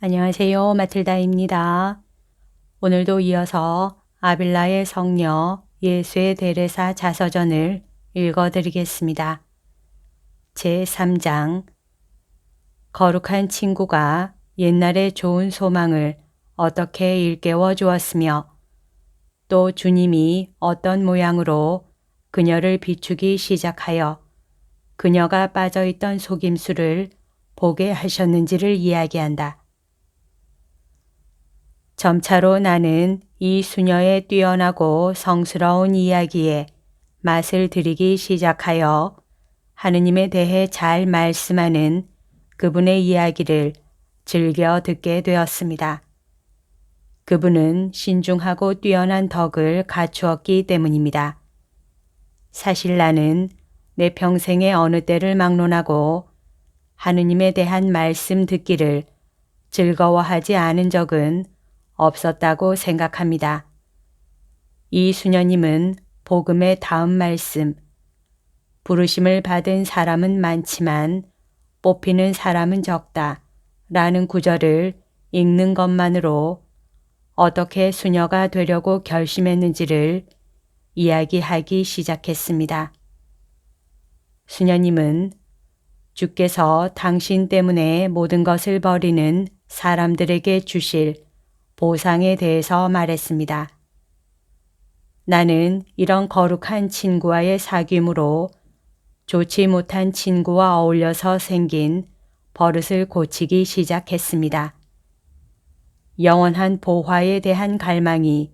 안녕하세요. 마틀다입니다. 오늘도 이어서 아빌라의 성녀 예수의 대레사 자서전을 읽어드리겠습니다. 제3장 거룩한 친구가 옛날의 좋은 소망을 어떻게 일깨워 주었으며 또 주님이 어떤 모양으로 그녀를 비추기 시작하여 그녀가 빠져있던 속임수를 보게 하셨는지를 이야기한다. 점차로 나는 이 수녀의 뛰어나고 성스러운 이야기에 맛을 들이기 시작하여 하느님에 대해 잘 말씀하는 그분의 이야기를 즐겨 듣게 되었습니다. 그분은 신중하고 뛰어난 덕을 갖추었기 때문입니다. 사실 나는 내 평생의 어느 때를 막론하고 하느님에 대한 말씀 듣기를 즐거워하지 않은 적은 없었다고 생각합니다. 이 수녀님은 복음의 다음 말씀, 부르심을 받은 사람은 많지만 뽑히는 사람은 적다 라는 구절을 읽는 것만으로 어떻게 수녀가 되려고 결심했는지를 이야기하기 시작했습니다. 수녀님은 주께서 당신 때문에 모든 것을 버리는 사람들에게 주실 보상에 대해서 말했습니다. 나는 이런 거룩한 친구와의 사귐으로 좋지 못한 친구와 어울려서 생긴 버릇을 고치기 시작했습니다. 영원한 보화에 대한 갈망이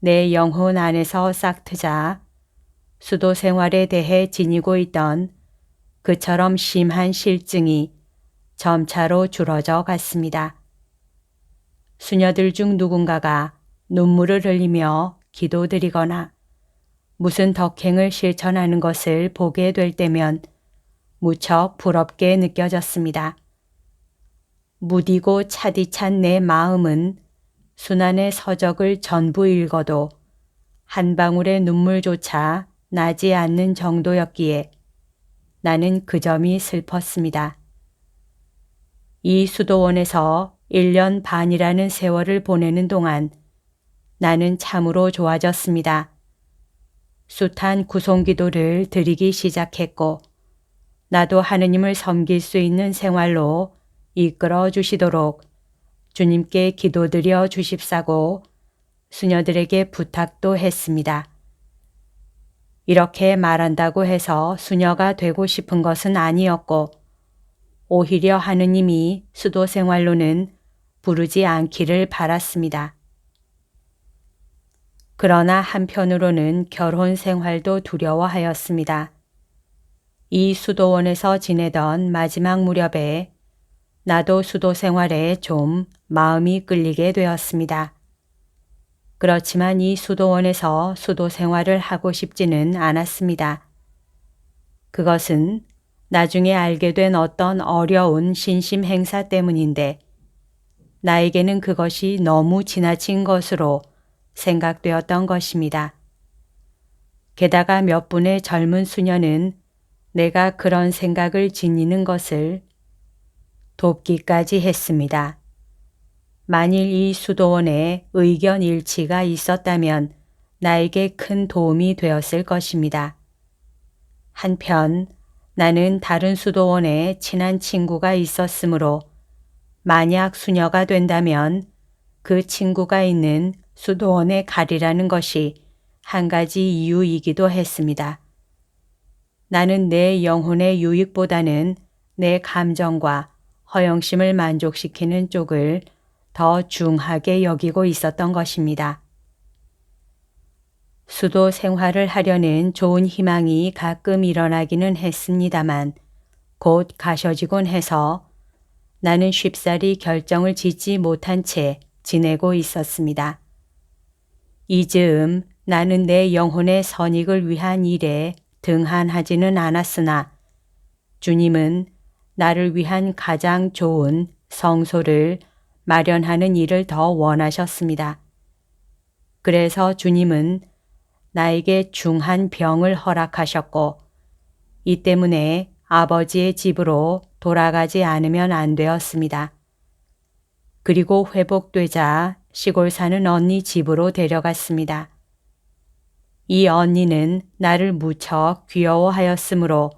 내 영혼 안에서 싹트자 수도 생활에 대해 지니고 있던 그처럼 심한 실증이 점차로 줄어져 갔습니다. 수녀들 중 누군가가 눈물을 흘리며 기도드리거나 무슨 덕행을 실천하는 것을 보게 될 때면 무척 부럽게 느껴졌습니다. 무디고 차디찬 내 마음은 순환의 서적을 전부 읽어도 한 방울의 눈물조차 나지 않는 정도였기에 나는 그 점이 슬펐습니다. 이 수도원에서 1년 반이라는 세월을 보내는 동안 나는 참으로 좋아졌습니다. 숱한 구송기도를 드리기 시작했고 나도 하느님을 섬길 수 있는 생활로 이끌어 주시도록 주님께 기도드려 주십사고 수녀들에게 부탁도 했습니다. 이렇게 말한다고 해서 수녀가 되고 싶은 것은 아니었고 오히려 하느님이 수도 생활로는 부르지 않기를 바랐습니다. 그러나 한편으로는 결혼 생활도 두려워하였습니다. 이 수도원에서 지내던 마지막 무렵에 나도 수도 생활에 좀 마음이 끌리게 되었습니다. 그렇지만 이 수도원에서 수도 생활을 하고 싶지는 않았습니다. 그것은 나중에 알게 된 어떤 어려운 신심 행사 때문인데 나에게는 그것이 너무 지나친 것으로 생각되었던 것입니다. 게다가 몇 분의 젊은 수녀는 내가 그런 생각을 지니는 것을 돕기까지 했습니다. 만일 이 수도원에 의견 일치가 있었다면 나에게 큰 도움이 되었을 것입니다. 한편 나는 다른 수도원에 친한 친구가 있었으므로 만약 수녀가 된다면 그 친구가 있는 수도원에 가리라는 것이 한 가지 이유이기도 했습니다. 나는 내 영혼의 유익보다는 내 감정과 허영심을 만족시키는 쪽을 더 중하게 여기고 있었던 것입니다. 수도 생활을 하려는 좋은 희망이 가끔 일어나기는 했습니다만 곧 가셔지곤 해서 나는 쉽사리 결정을 짓지 못한 채 지내고 있었습니다. 이 즈음 나는 내 영혼의 선익을 위한 일에 등한하지는 않았으나 주님은 나를 위한 가장 좋은 성소를 마련하는 일을 더 원하셨습니다. 그래서 주님은 나에게 중한 병을 허락하셨고 이 때문에 아버지의 집으로 돌아가지 않으면 안 되었습니다. 그리고 회복되자 시골 사는 언니 집으로 데려갔습니다. 이 언니는 나를 무척 귀여워하였으므로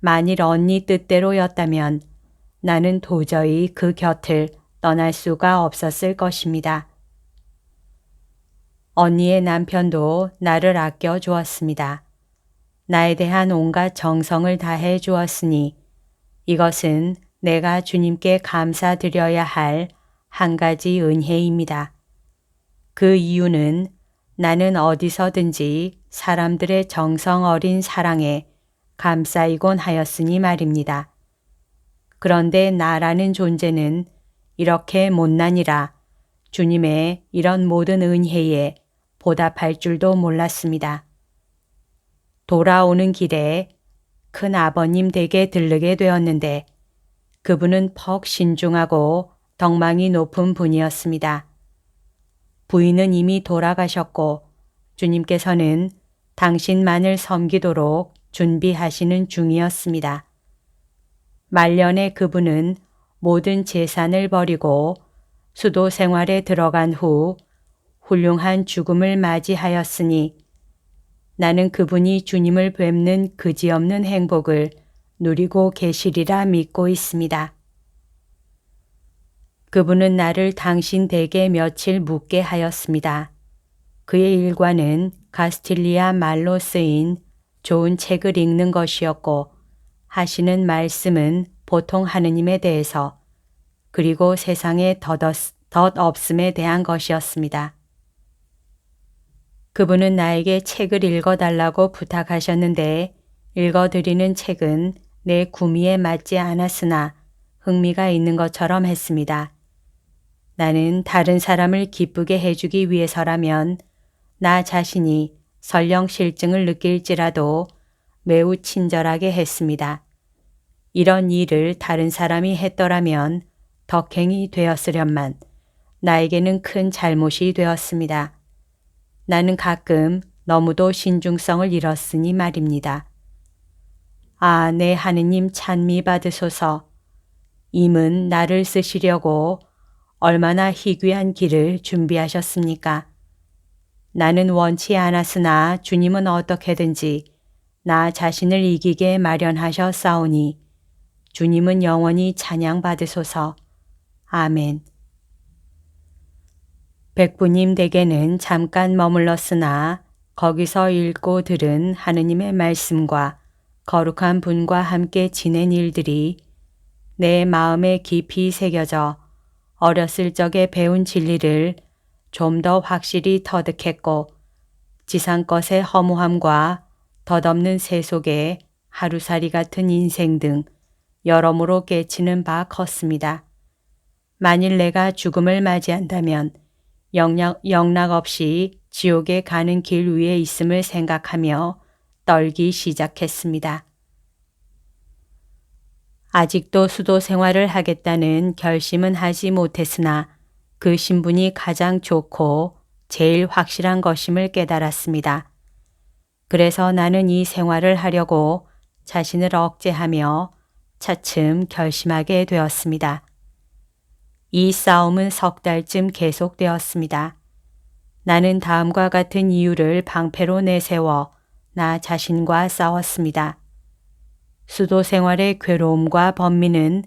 만일 언니 뜻대로였다면 나는 도저히 그 곁을 떠날 수가 없었을 것입니다. 언니의 남편도 나를 아껴 주었습니다. 나에 대한 온갖 정성을 다해 주었으니 이것은 내가 주님께 감사드려야 할 한 가지 은혜입니다. 그 이유는 나는 어디서든지 사람들의 정성 어린 사랑에 감싸이곤 하였으니 말입니다. 그런데 나라는 존재는 이렇게 못난이라 주님의 이런 모든 은혜에 보답할 줄도 몰랐습니다. 돌아오는 길에 큰 아버님 댁에 들르게 되었는데 그분은 퍽 신중하고 덕망이 높은 분이었습니다. 부인은 이미 돌아가셨고 주님께서는 당신만을 섬기도록 준비하시는 중이었습니다. 말년에 그분은 모든 재산을 버리고 수도 생활에 들어간 후 훌륭한 죽음을 맞이하였으니 나는 그분이 주님을 뵙는 그지없는 행복을 누리고 계시리라 믿고 있습니다. 그분은 나를 당신 댁에 며칠 묵게 하였습니다. 그의 일과는 가스틸리아 말로 쓰인 좋은 책을 읽는 것이었고 하시는 말씀은 보통 하느님에 대해서 그리고 세상의 덧 없음에 대한 것이었습니다. 그분은 나에게 책을 읽어달라고 부탁하셨는데 읽어드리는 책은 내 구미에 맞지 않았으나 흥미가 있는 것처럼 했습니다. 나는 다른 사람을 기쁘게 해주기 위해서라면 나 자신이 설령 실증을 느낄지라도 매우 친절하게 했습니다. 이런 일을 다른 사람이 했더라면 덕행이 되었으련만 나에게는 큰 잘못이 되었습니다. 나는 가끔 너무도 신중성을 잃었으니 말입니다. 아, 내 하느님 찬미 받으소서. 임은 나를 쓰시려고 얼마나 희귀한 길을 준비하셨습니까? 나는 원치 않았으나 주님은 어떻게든지 나 자신을 이기게 마련하셨사오니 주님은 영원히 찬양 받으소서. 아멘. 백부님 댁에는 잠깐 머물렀으나 거기서 읽고 들은 하느님의 말씀과 거룩한 분과 함께 지낸 일들이 내 마음에 깊이 새겨져 어렸을 적에 배운 진리를 좀 더 확실히 터득했고 지상 것의 허무함과 덧없는 세속의 하루살이 같은 인생 등 여러모로 깨치는 바 컸습니다. 만일 내가 죽음을 맞이한다면 영락, 영락 없이 지옥에 가는 길 위에 있음을 생각하며 떨기 시작했습니다. 아직도 수도 생활을 하겠다는 결심은 하지 못했으나 그 신분이 가장 좋고 제일 확실한 것임을 깨달았습니다. 그래서 나는 이 생활을 하려고 자신을 억제하며 차츰 결심하게 되었습니다. 이 싸움은 석 달쯤 계속되었습니다. 나는 다음과 같은 이유를 방패로 내세워 나 자신과 싸웠습니다. 수도 생활의 괴로움과 번민은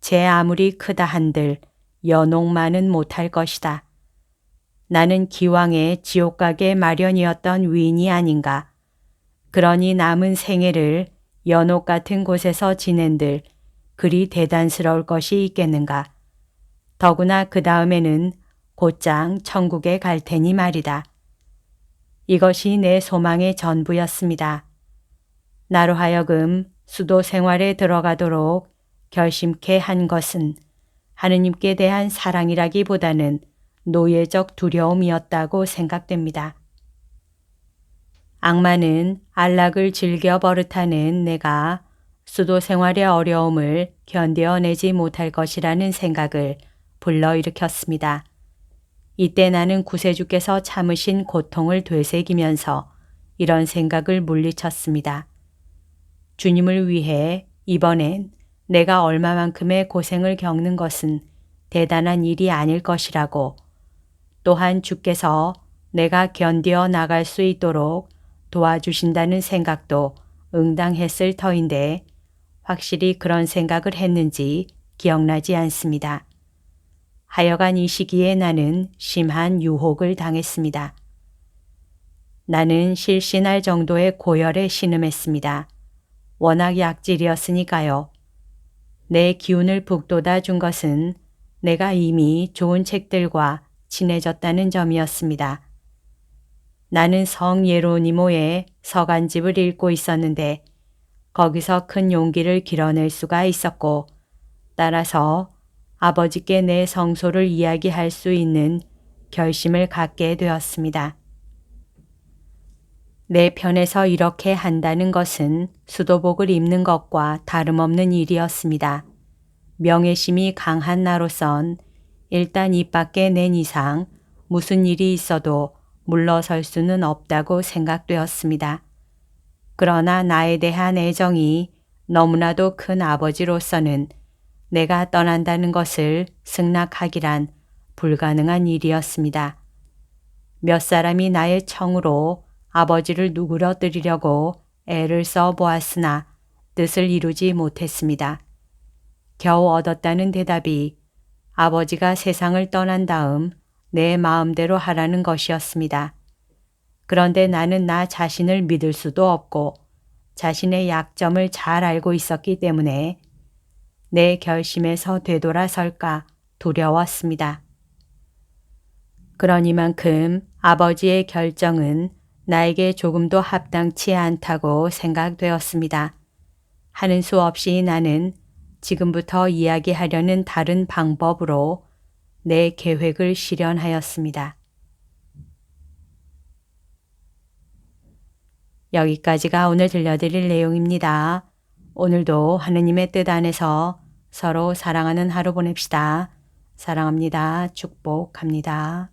제 아무리 크다 한들 연옥만은 못할 것이다. 나는 기왕에 지옥 가게 마련이었던 위인이 아닌가. 그러니 남은 생애를 연옥 같은 곳에서 지낸들 그리 대단스러울 것이 있겠는가. 더구나 그 다음에는 곧장 천국에 갈 테니 말이다. 이것이 내 소망의 전부였습니다. 나로 하여금 수도 생활에 들어가도록 결심케 한 것은 하느님께 대한 사랑이라기보다는 노예적 두려움이었다고 생각됩니다. 악마는 안락을 즐겨 버릇하는 내가 수도 생활의 어려움을 견뎌내지 못할 것이라는 생각을 불러일으켰습니다. 이때 나는 구세주께서 참으신 고통을 되새기면서 이런 생각을 물리쳤습니다. 주님을 위해 이번엔 내가 얼마만큼의 고생을 겪는 것은 대단한 일이 아닐 것이라고 또한 주께서 내가 견디어 나갈 수 있도록 도와주신다는 생각도 응당했을 터인데 확실히 그런 생각을 했는지 기억나지 않습니다. 하여간 이 시기에 나는 심한 유혹을 당했습니다. 나는 실신할 정도의 고열에 신음했습니다. 워낙 약질이었으니까요. 내 기운을 북돋아 준 것은 내가 이미 좋은 책들과 친해졌다는 점이었습니다. 나는 성 예로니모의 서간집을 읽고 있었는데 거기서 큰 용기를 길어낼 수가 있었고 따라서 아버지께 내 성소를 이야기할 수 있는 결심을 갖게 되었습니다. 내 편에서 이렇게 한다는 것은 수도복을 입는 것과 다름없는 일이었습니다. 명예심이 강한 나로선 일단 입 밖에 낸 이상 무슨 일이 있어도 물러설 수는 없다고 생각되었습니다. 그러나 나에 대한 애정이 너무나도 큰 아버지로서는 내가 떠난다는 것을 승낙하기란 불가능한 일이었습니다. 몇 사람이 나의 청으로 아버지를 누그러뜨리려고 애를 써 보았으나 뜻을 이루지 못했습니다. 겨우 얻었다는 대답이 아버지가 세상을 떠난 다음 내 마음대로 하라는 것이었습니다. 그런데 나는 나 자신을 믿을 수도 없고 자신의 약점을 잘 알고 있었기 때문에 내 결심에서 되돌아설까 두려웠습니다. 그러니만큼 아버지의 결정은 나에게 조금도 합당치 않다고 생각되었습니다. 하는 수 없이 나는 지금부터 이야기하려는 다른 방법으로 내 계획을 실현하였습니다. 여기까지가 오늘 들려드릴 내용입니다. 오늘도 하느님의 뜻 안에서 서로 사랑하는 하루 보냅시다. 사랑합니다. 축복합니다.